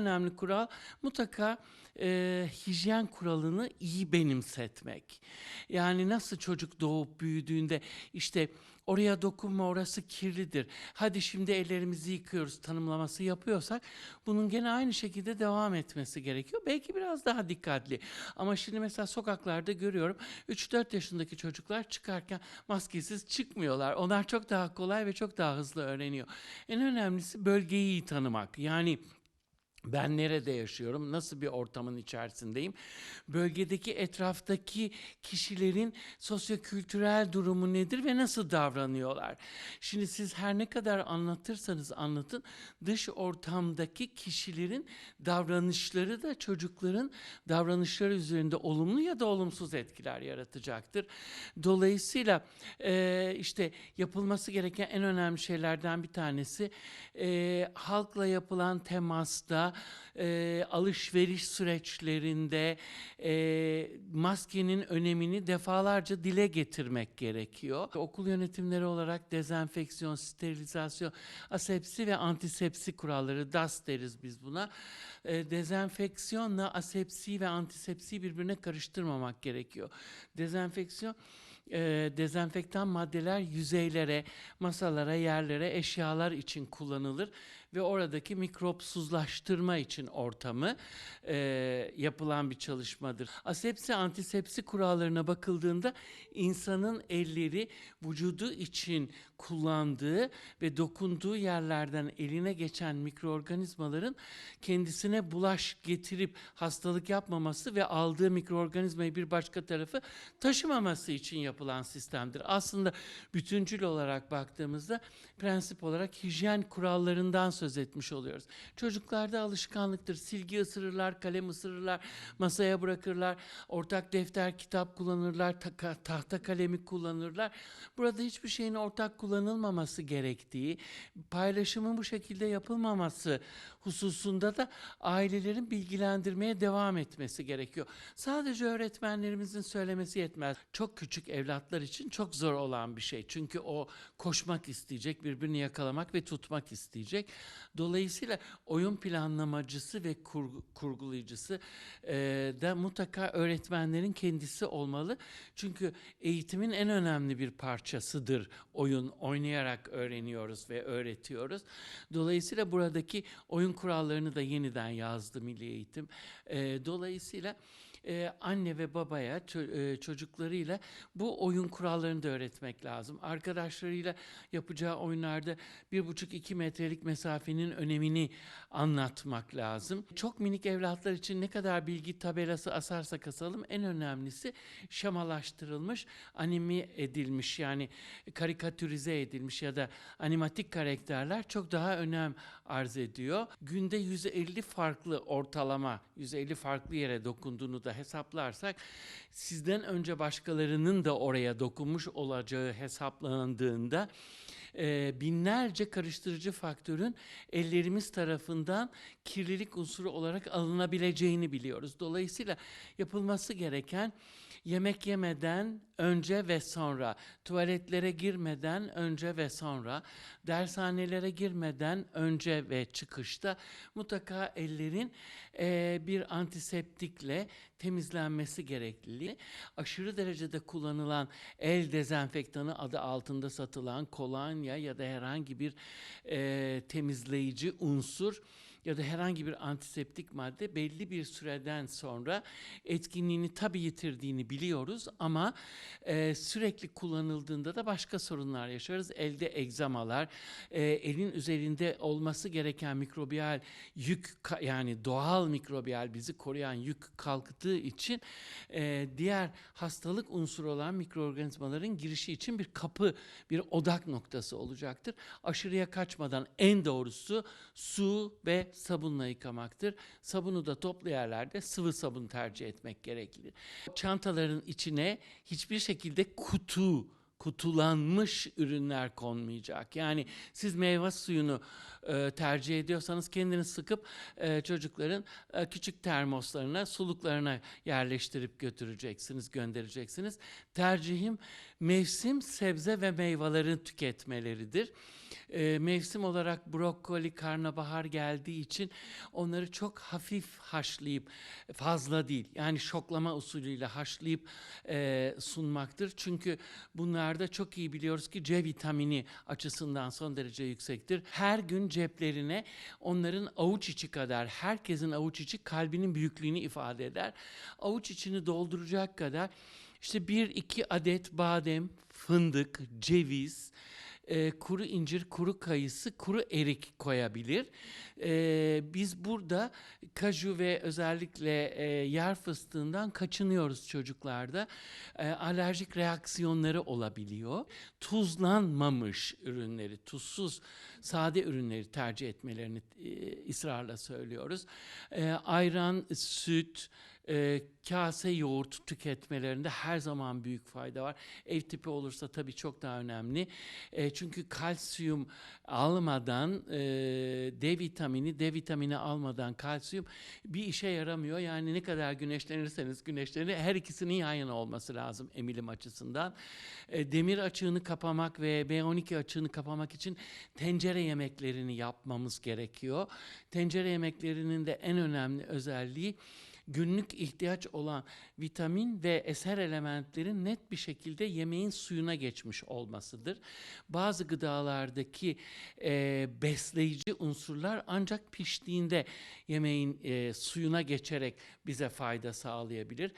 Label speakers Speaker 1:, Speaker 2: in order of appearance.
Speaker 1: önemli kural mutlaka e, hijyen kuralını iyi benimsetmek. Yani nasıl çocuk doğup büyüdüğünde işte oraya dokunma orası kirlidir. Hadi şimdi ellerimizi yıkıyoruz tanımlaması yapıyorsak bunun gene aynı şekilde devam etmesi gerekiyor. Belki biraz daha dikkatli. Ama şimdi mesela sokaklarda görüyorum 3-4 yaşındaki çocuklar çıkarken maskesiz çıkmıyorlar. Onlar çok daha kolay ve çok daha hızlı öğreniyor. En önemlisi bölgeyi iyi tanımak. Yani ben nerede yaşıyorum? Nasıl bir ortamın içerisindeyim? Bölgedeki etraftaki kişilerin sosyokültürel durumu nedir ve nasıl davranıyorlar? Şimdi siz her ne kadar anlatırsanız anlatın dış ortamdaki kişilerin davranışları da çocukların davranışları üzerinde olumlu ya da olumsuz etkiler yaratacaktır. Dolayısıyla eee, işte yapılması gereken en önemli şeylerden bir tanesi eee, halkla yapılan temasta, eee, alışveriş süreçlerinde eee, maskenin önemini defalarca dile getirmek gerekiyor. Okul yönetimleri olarak dezenfeksiyon, sterilizasyon, asepsi ve antisepsi kuralları DAS deriz biz buna. Eee, dezenfeksiyonla asepsi ve antisepsi birbirine karıştırmamak gerekiyor. Dezenfeksiyon e, dezenfektan maddeler yüzeylere, masalara, yerlere, eşyalar için kullanılır ve oradaki mikropsuzlaştırma için ortamı e, yapılan bir çalışmadır. Asepsi antisepsi kurallarına bakıldığında insanın elleri vücudu için kullandığı ve dokunduğu yerlerden eline geçen mikroorganizmaların kendisine bulaş getirip hastalık yapmaması ve aldığı mikroorganizmayı bir başka tarafı taşımaması için yapılan sistemdir. Aslında bütüncül olarak baktığımızda prensip olarak hijyen kurallarından söz etmiş oluyoruz. Çocuklarda alışkanlıktır. Silgi ısırırlar, kalem ısırırlar, masaya bırakırlar, ortak defter, kitap kullanırlar, ta- tahta kalemi kullanırlar. Burada hiçbir şeyin ortak kullanılmaması gerektiği, paylaşımın bu şekilde yapılmaması hususunda da ailelerin bilgilendirmeye devam etmesi gerekiyor. Sadece öğretmenlerimizin söylemesi yetmez. Çok küçük evlatlar için çok zor olan bir şey. Çünkü o koşmak isteyecek, birbirini yakalamak ve tutmak isteyecek. Dolayısıyla oyun planlamacısı ve kurgu- kurgulayıcısı e, da mutlaka öğretmenlerin kendisi olmalı. Çünkü eğitimin en önemli bir parçasıdır oyun. Oynayarak öğreniyoruz ve öğretiyoruz. Dolayısıyla buradaki oyun kurallarını da yeniden yazdı Milli Eğitim. E, dolayısıyla e, anne ve babaya ço- e, çocuklarıyla bu oyun kurallarını da öğretmek lazım. Arkadaşlarıyla yapacağı oyunlarda bir buçuk iki metrelik mesafenin önemini anlatmak lazım. Çok minik evlatlar için ne kadar bilgi tabelası asarsak asalım en önemlisi şamalaştırılmış, anime edilmiş yani karikatürize edilmiş ya da animatik karakterler çok daha önem arz ediyor. Günde 150 farklı ortalama, 150 farklı yere dokunduğunu da hesaplarsak sizden önce başkalarının da oraya dokunmuş olacağı hesaplandığında e, binlerce karıştırıcı faktörün ellerimiz tarafından kirlilik unsuru olarak alınabileceğini biliyoruz. Dolayısıyla yapılması gereken yemek yemeden önce ve sonra, tuvaletlere girmeden önce ve sonra, dershanelere girmeden önce ve çıkışta mutlaka ellerin eee, bir antiseptikle temizlenmesi gerekli. Aşırı derecede kullanılan el dezenfektanı adı altında satılan kolonya ya da herhangi bir eee, temizleyici unsur ya da herhangi bir antiseptik madde belli bir süreden sonra etkinliğini tabii yitirdiğini biliyoruz ama e, sürekli kullanıldığında da başka sorunlar yaşarız. Elde egzamalar, e, elin üzerinde olması gereken mikrobiyal yük yani doğal mikrobiyal bizi koruyan yük kalktığı için e, diğer hastalık unsuru olan mikroorganizmaların girişi için bir kapı, bir odak noktası olacaktır. Aşırıya kaçmadan en doğrusu su ve sabunla yıkamaktır. Sabunu da toplu yerlerde sıvı sabun tercih etmek gerekli. Çantaların içine hiçbir şekilde kutu kutulanmış ürünler konmayacak. Yani siz meyve suyunu e, tercih ediyorsanız kendiniz sıkıp e, çocukların e, küçük termoslarına, suluklarına yerleştirip götüreceksiniz, göndereceksiniz. Tercihim mevsim sebze ve meyvelerin tüketmeleridir. E, mevsim olarak brokoli, karnabahar geldiği için onları çok hafif haşlayıp fazla değil yani şoklama usulüyle haşlayıp e, sunmaktır. Çünkü bunlarda çok iyi biliyoruz ki C vitamini açısından son derece yüksektir. Her gün ceplerine onların avuç içi kadar herkesin avuç içi kalbinin büyüklüğünü ifade eder. Avuç içini dolduracak kadar işte bir iki adet badem, fındık, ceviz, e, kuru incir, kuru kayısı, kuru erik koyabilir. E, biz burada kaju ve özellikle e, yer fıstığından kaçınıyoruz çocuklarda. E, alerjik reaksiyonları olabiliyor. Tuzlanmamış ürünleri, tuzsuz sade ürünleri tercih etmelerini e, ısrarla söylüyoruz. E, ayran, süt, e, kase yoğurt tüketmelerinde her zaman büyük fayda var. Ev tipi olursa tabii çok daha önemli. E, çünkü kalsiyum almadan e, D vitamini, D vitamini almadan kalsiyum bir işe yaramıyor. Yani ne kadar güneşlenirseniz güneşlenin her ikisinin yan yana olması lazım emilim açısından. E, demir açığını kapamak ve B12 açığını kapamak için tencere yemeklerini yapmamız gerekiyor. Tencere yemeklerinin de en önemli özelliği günlük ihtiyaç olan vitamin ve eser elementlerin net bir şekilde yemeğin suyuna geçmiş olmasıdır. Bazı gıdalardaki e, besleyici unsurlar ancak piştiğinde yemeğin e, suyuna geçerek bize fayda sağlayabilir.